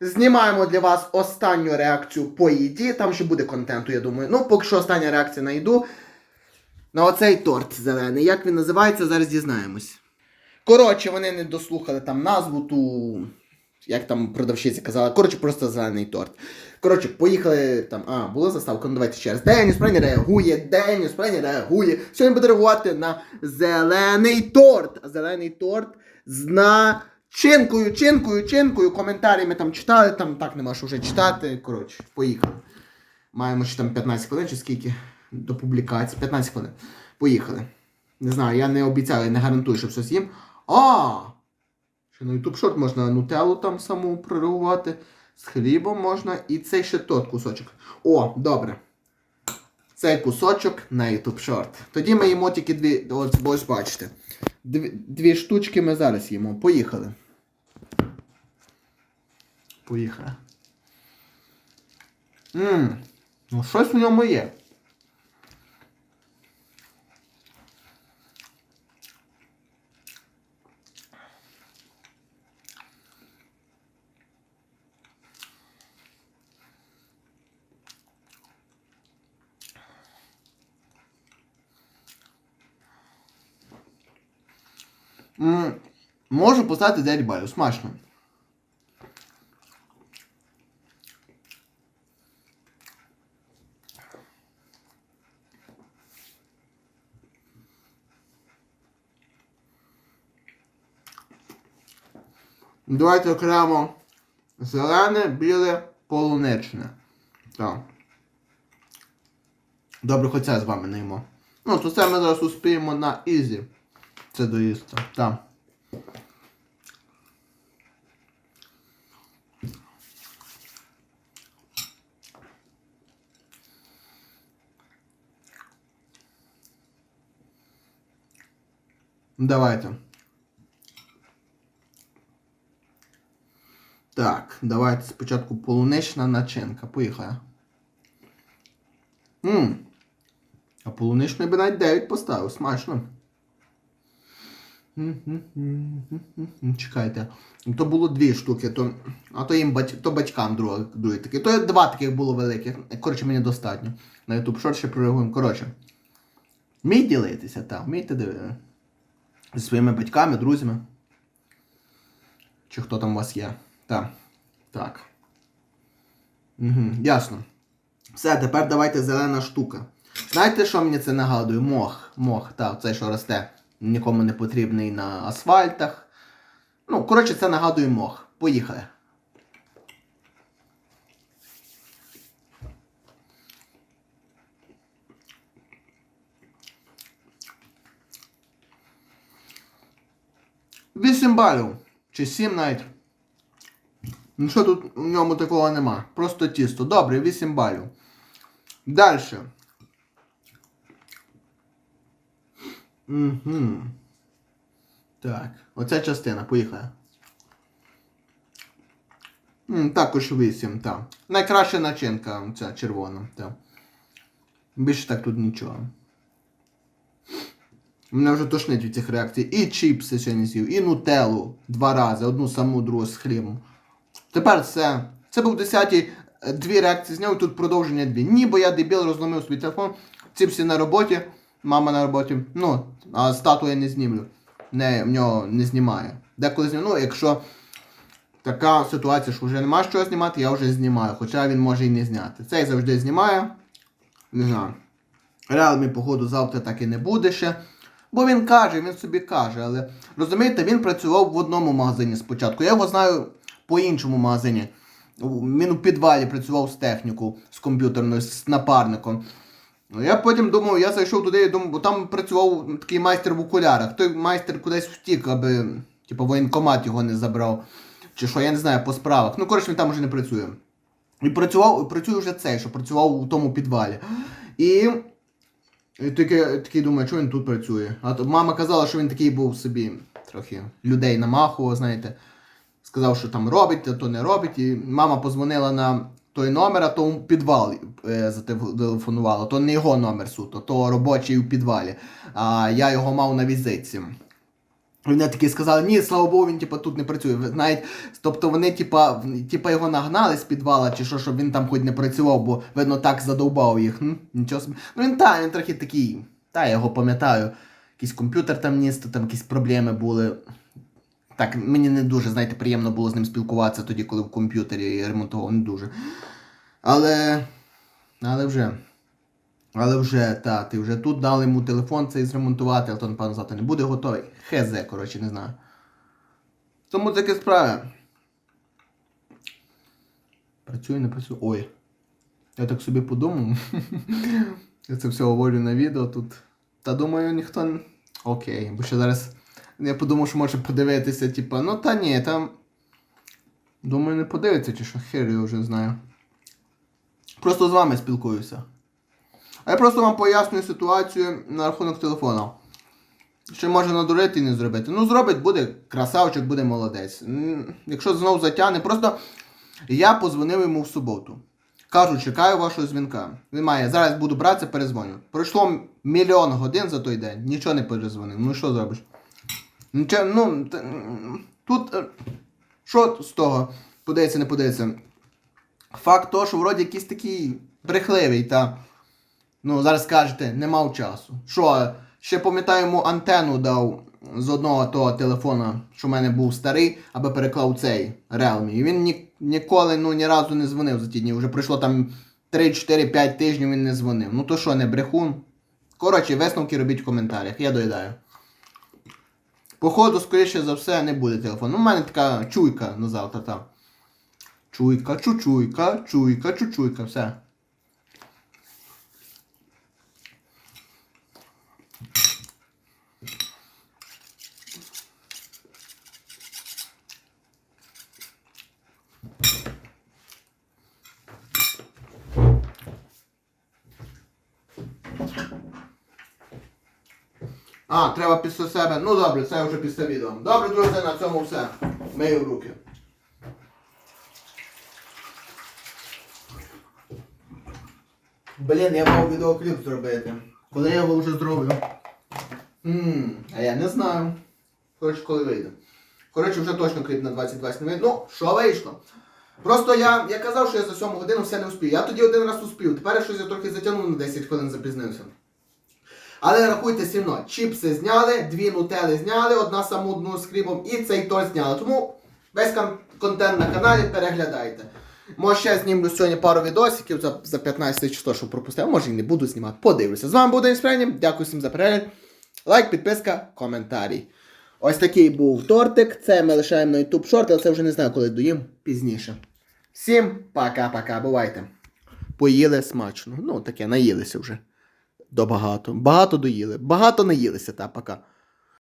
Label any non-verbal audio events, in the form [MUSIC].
Знімаємо для вас останню реакцію по їді. Там ще буде контенту, я думаю. Ну, поки що остання реакція на. На оцей торт зелений. Як він називається, зараз дізнаємось. Коротше, вони не дослухали там назву ту. Як там продавщиця казала, коротше, просто зелений торт. Коротше, поїхали там. А, була заставка, ну давайте ще раз. Деніс Прені реагує, Деніс Прені реагує. Сьогодні буде реагувати на зелений торт. А зелений торт з начинкою, чинкою, чинкою. Коментарі ми там читали, там так нема що вже читати. Коротше, поїхали. Маємо ще там 15 хвилин чи скільки до публікації. 15 хвилин. Поїхали. Не знаю, я не обіцяю, я не гарантую, що все з'їм. А! Ще на YouTube Short можна нутеллу там саму прореагувати. З хлібом можна. І цей ще тот кусочок. О, добре. Цей кусочок на YouTube Short. Тоді ми їмо тільки дві. Ось бачите. Дві, дві штучки ми зараз їмо. Поїхали. Поїхали. Ммм. Ну щось в ньому є. Можу поставити 9 балів. Смачно. Давайте окремо зелене, біле, полуничне. Так. Добре, хоч це з вами не їмо. Ну, то це ми зараз успіємо на ізі. Це доїсти. Так. Давайте. Так, давайте спочатку полунична начинка. Поїхали. Ммм. А полуничну я би навіть 9 поставив. Смачно. Чекайте. То було дві штуки, то, а то їм бать, то батькам друге, друге таке. То два таких було великих. Коротше, мені достатньо. На YouTube Short ще прореагуємо. Коротше. Вмійте ділитися, так, вмійте дивитися. Зі своїми батьками, друзями. Чи хто там у вас є. Так. Так. Угу, ясно. Все, тепер давайте зелена штука. Знаєте, що мені це нагадує? Мох. Мох, так, цей, що росте. Нікому не потрібний на асфальтах. Ну, коротше, це нагадує мох. Поїхали. Вісім балів. Чи сім навіть. Ну що тут в ньому такого нема? Просто тісто. Добре, 8 балів. Далі. Угу. Так, оця частина, поїхали. М, також 8, так. Найкраща начинка ця червона, так. Більше так тут нічого. Мене вже тошнить від цих реакцій. І чіпси сьогодні з'їв, і нутеллу два рази, одну саму, другу з хлібом. Тепер все. Це був 10-й, е, дві реакції зняв, тут продовження дві. Ніби я дебіл розломив свій телефон, ці всі на роботі, мама на роботі. Ну, а стату я не знімлю. Не, в нього не знімаю. Деколи знімаю, ну, якщо така ситуація, що вже нема що знімати, я вже знімаю. Хоча він може і не зняти. Цей завжди знімає. Не знаю. Реалмі, походу, завтра так і не буде ще. Бо він каже, він собі каже, але розумієте, він працював в одному магазині спочатку. Я його знаю по іншому магазині. Він у підвалі працював з техніку, з комп'ютерною, з напарником. Ну, Я потім думав, я зайшов туди і думав, бо там працював такий майстер в окулярах. Той майстер кудись втік, аби типу, воєнкомат його не забрав. Чи що, я не знаю, по справах. Ну, коротше, він там вже не працює. І працював, працює вже цей, що працював у тому підвалі. І і таке, такий думаю, що він тут працює. А то мама казала, що він такий був собі трохи людей намахував, знаєте. Сказав, що там робить, а то не робить. І мама позвонила на той номер, а то підвал е, зателефонувала. То не його номер суто, то робочий у підвалі. А я його мав на візитці. Вони такі сказали, ні, слава Богу, він типа тут не працює. Навіть, тобто вони, типа, типа його нагнали з підвала, чи що, щоб він там хоч не працював, бо видно так задовбав їх. Нічого собі. Ну він та, він трохи такий. Та, я його пам'ятаю. Якийсь комп'ютер там ніс, там якісь проблеми були. Так, мені не дуже, знаєте, приємно було з ним спілкуватися тоді, коли в комп'ютері ремонтував, не дуже. Але. Але вже. Але вже, та, ти вже тут дали йому телефон цей зремонтувати, але то, напевно, завтра не буде готовий. Хезе, коротше, не знаю. Тому таке справа. Працює, не працює. Ой. Я так собі подумав. [LAUGHS] Я це все говорю на відео тут. Та думаю, ніхто. Окей, бо ще зараз. Я подумав, що може подивитися, типа, ну та ні, там. Думаю, не подивиться, чи що хер я вже знаю. Просто з вами спілкуюся. А я просто вам пояснюю ситуацію на рахунок телефона. Що може надурити і не зробити. Ну, зробить, буде красавчик, буде молодець. Якщо знов затягне, просто я позвонив йому в суботу. Кажу, чекаю вашого дзвінка. Він має, зараз буду братися, перезвоню. Пройшло мільйон годин за той день, нічого не перезвонив. Ну що зробиш? Ну, т- тут е, що з того? Подається, не подається. Факт того, що вроді якийсь такий брехливий, та. Ну, зараз скажете, не мав часу. Що, ще пам'ятаю, йому антенну дав з одного того телефона, що в мене був старий, аби переклав цей Realme. І він ні, ніколи ну, ні разу не дзвонив за ті дні. Вже пройшло там 3, 4, 5 тижнів він не дзвонив. Ну то що, не брехун? Коротше, висновки робіть в коментарях, я доїдаю. Походу, скоріше за все, не буде телефону. Ну, у мене така чуйка на завтра там. Чуйка, чучуйка, чуйка, чучуйка, все. А, треба після себе. Ну добре, це вже після відео. Добре, друзі, на цьому все. Мию руки. Блін, я мав відеокліп зробити. Коли я його вже зроблю? Ммм, а я не знаю. Коротше, коли вийде. Коротше, вже точно кліп на 2020 не вийде. Ну, що вийшло? Просто я, я казав, що я за 7 годину все не успію. Я тоді один раз успів. Тепер я щось я трохи затягнув на 10 хвилин запізнився. Але рахуйте все одно, чіпси зняли, дві нутели зняли, одна самудну з хлібом і цей торт зняли. Тому весь контент на каналі переглядайте. Може ще знімлю сьогодні пару відосиків за, за 15 число, щоб пропустив, може і не буду знімати. Подивлюся. З вами Денис Френім. Дякую всім за перегляд. Лайк, підписка, коментарій. Ось такий був тортик. Це ми лишаємо на YouTube шорт, але це вже не знаю, коли доїм пізніше. Всім пока-пока, бувайте. Поїли смачно. Ну, таке, наїлися вже. До багато. Багато доїли. Багато наїлися, та пока.